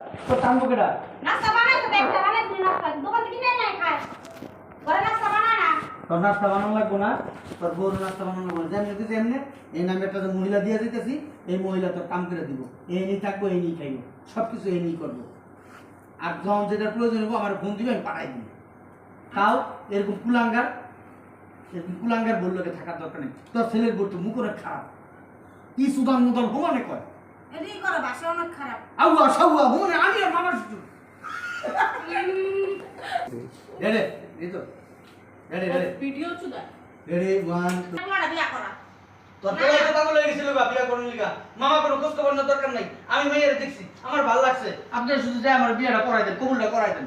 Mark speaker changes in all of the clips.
Speaker 1: তো টানবো কেডা?
Speaker 2: নাস্তা বানাইছো একটা বানাইছো নাস্তা দোকান থেকে কিনে নাই খায়। ঘরে নাস্তা বানা না।
Speaker 1: তোর নাস্তা বানানো লাগবো না? তোর বউর নাস্তা বানানো লাগবো যেমনি দিতে এমনি এই নামে একটা যে মহিলা দিয়ে দিতেছি এই মহিলা তোর কাম করে দিব। এই নিয়ে থাকব এই নিয়ে খাইবো। সব কিছু এই নিয়ে করব। আর যখন যেটা প্রয়োজন হব আমার ফোন দিবে আমি পাঠাই দিব। তাও এরকম কুলাঙ্গার এরকম কুলাঙ্গার বলল থাকার দরকার নেই। তোর ছেলের বলতো মুখ অনেক খারাপ। কি সুদান মুদান হোমানে কয়?
Speaker 2: এদিকে করো বাসা অনেক খারাপ।
Speaker 1: আউয়া সাউয়া হোমানে আমি আর মামার রেডে এই তো। রেডে রেডে
Speaker 3: ভিডিও চুদা
Speaker 1: রেডি ওয়ান টু।
Speaker 2: বিয়া করা।
Speaker 1: তোর তো এই কথা বলে গেছিল বা বিয়া করুন লিগা। মামা কোনো খোঁজ খবর দরকার নাই। আমি মেয়ের দেখছি আমার ভালো লাগছে। আপনি শুধু যে আমার বিয়েটা করাই দেন কবুলটা করাই দেন।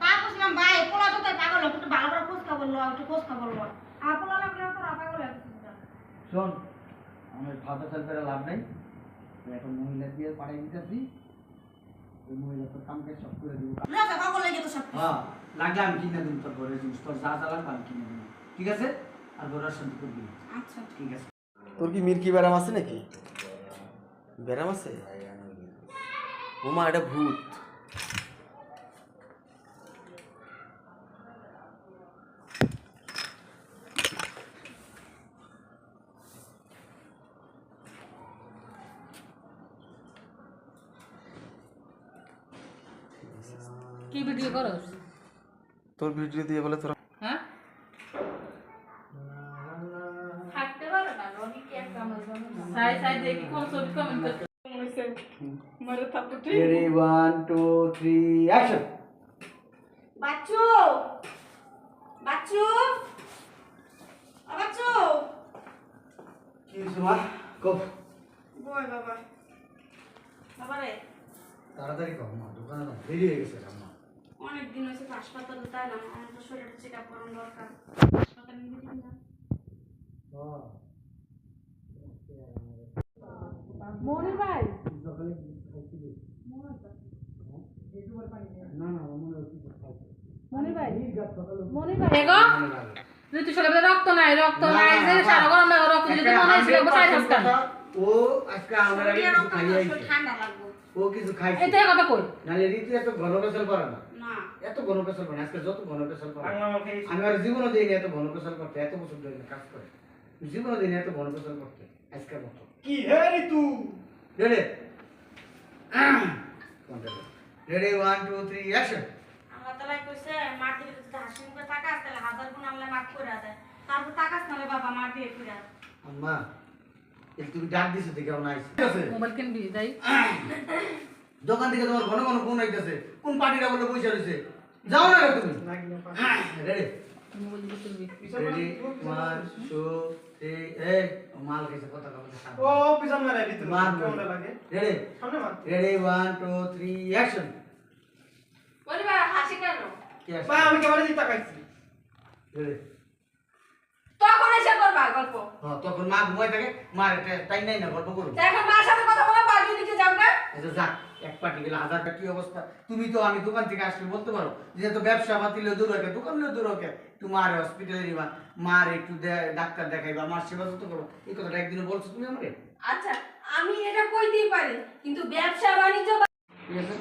Speaker 2: তা বুঝলাম ভাই পোলা তো তাই পাগল একটু ভালো করে খোঁজ খবর লো একটু খোঁজ খবর লো আর পোলা লাগলে তো পাগল হয়ে গেছে।
Speaker 1: শোন আমার ভাবে চলতে লাভ নেই। একটা মহিলা দিয়ে পাঠাই দিতেছি। ওই মহিলা তোর কামকে সব করে দিব।
Speaker 2: না তো পাগল হয়ে গেছে সব
Speaker 1: হ্যাঁ লাগলে আমি কিনে দিন তোর ঘরের জিনিস। তোর যা যা লাগবে আমি কিনে দিন ঠিক আছে? আর ঘরের শান্তি করবি
Speaker 2: আচ্ছা।
Speaker 1: ঠিক আছে।
Speaker 4: তোর কি মির্কি ব্যারাম আছে নাকি? ব্যারাম আছে? ওমা এটা ভূত।
Speaker 3: কি ভিডিও করস?
Speaker 4: তোর ভিডিও দিয়ে বলে তোরা
Speaker 3: হ্যাঁ? আমার
Speaker 2: বাচ্চু! বাচ্চু! বাচ্চু!
Speaker 1: কি কব
Speaker 2: বয় বাবা। বাবা রে
Speaker 1: তাড়াতাড়ি কম মা দোকানে দেরি হয়ে গেছে আম্মা
Speaker 2: অনেক দিন হয়েছে তো হাসপাতালে তাই না? আমার তো শরীরটা চেক আপ করানো দরকার। হাসপাতালে নিয়ে যাই না
Speaker 3: মনি ভাই?
Speaker 1: সকালে? না না মনে।
Speaker 3: মনি
Speaker 1: সকালে
Speaker 3: এগো ঋতু শরীরে রক্ত নাই রক্ত নাই যে সারা গরম রক্ত যদি মনে হয়েছিল বসাই থাকতাম
Speaker 1: ও আজকে আমার কিছু খাইয়ে
Speaker 2: না,
Speaker 1: ও কিছু খাইছে।
Speaker 3: এতে কথা কই?
Speaker 1: নাহলে রীতি এত ঘন পেশাল করে না
Speaker 2: না।
Speaker 1: এত ঘন পেশাল করে আজকে যত ঘন পেশাল করে। আমি আর জীবনে দিইনি এত ঘন পেশাল করতে এত বছর ধরে কাজ করে। জীবনে দিইনি এত ঘন পেশাল করতে আজকের মতো।
Speaker 5: কি হে Ritu?
Speaker 1: Ready? Ready one two three action
Speaker 2: Allah তাআলা কইছে মার দিলে যদি হাসি মুখে তাকাস তাহলে হাজার গুণ আল্লাহ মাফ করে দেয়। তারপর তাকাস নালে বাবা মার দিয়ে ফিরে।
Speaker 1: আম্মা তুমি ডাক দিছো দেখে আমার আইছে।
Speaker 3: মোবাইল কিনবি যাই
Speaker 1: দোকান থেকে তোমার ঘন ঘন ফোন আইতেছে। কোন পার্টিটা বলে পয়সা রয়েছে যাও না রে তুমি। Ready ready one two three এই মাল কথা কথা
Speaker 5: ও পিছন মারে ঋতু
Speaker 1: মার
Speaker 5: কেমন লাগে?
Speaker 1: রেডি
Speaker 5: সামনে মার।
Speaker 1: Ready one two three action
Speaker 3: পরিবার হাসি কেন?
Speaker 1: কি আছে
Speaker 5: বা আমি কেমন দিতে তাকাইছি।
Speaker 1: রেডি
Speaker 3: তখন এসে করবা গল্প।
Speaker 1: হ্যাঁ তখন মা ঘুমাই থাকে মার টাইম নাই না গল্প করব
Speaker 3: এখন মার সাথে কথা বলে পার্টি দিতে যাও না।
Speaker 1: আচ্ছা যাক এক পার্টি গেলে হাজার কি অবস্থা? তুমি তো আমি দোকান থেকে আসলে বলতে পারো যে তো ব্যবসা পাতিলে দূর রাখে দোকান দূর রাখে তুমি মার হসপিটালে নিবা মার একটু ডাক্তার দেখাইবা মার সেবা যত্ন করো এই কথাটা একদিনে বলছো তুমি আমাকে?
Speaker 6: আচ্ছা আমি এটা কইতেই পারি কিন্তু ব্যবসা বাণিজ্য
Speaker 1: ঠিক আছে